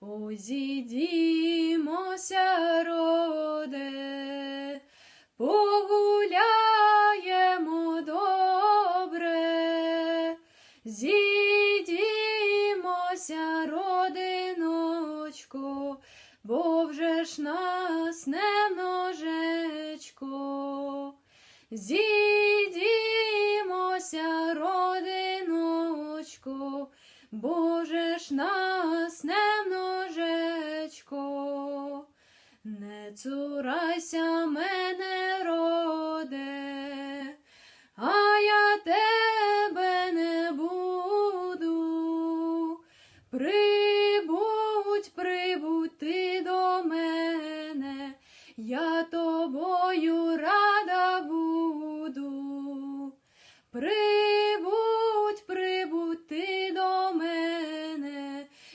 Ой, зійдімося, роде, погуляємо добре, зійдімося, родиночко, бо вже ж нас не множечко. Боже ж нас не множечко, не цурайся мене, роде, а я тебе не буду. Прибудь, прибудь ти до мене, я тобою рада буду. Прибудь,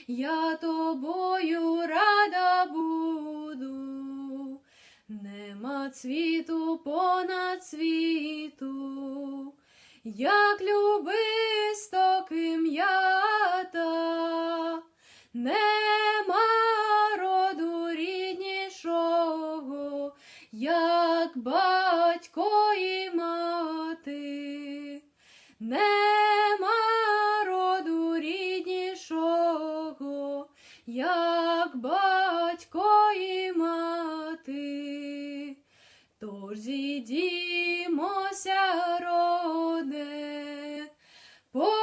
я тобою рада буду. Нема цвіту понад світу, як любистоким ята, нема роду ріднішого, як батько і мати, нема як батько і мати. Тож зійдімося, роде, погуляємо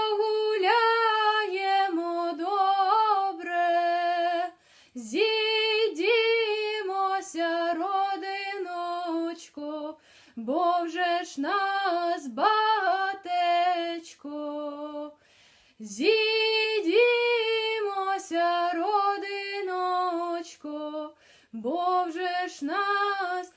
добре, зійдімося, родиночко, бо вже ж нас багатечко. Зійдімося, бо вже ж нас.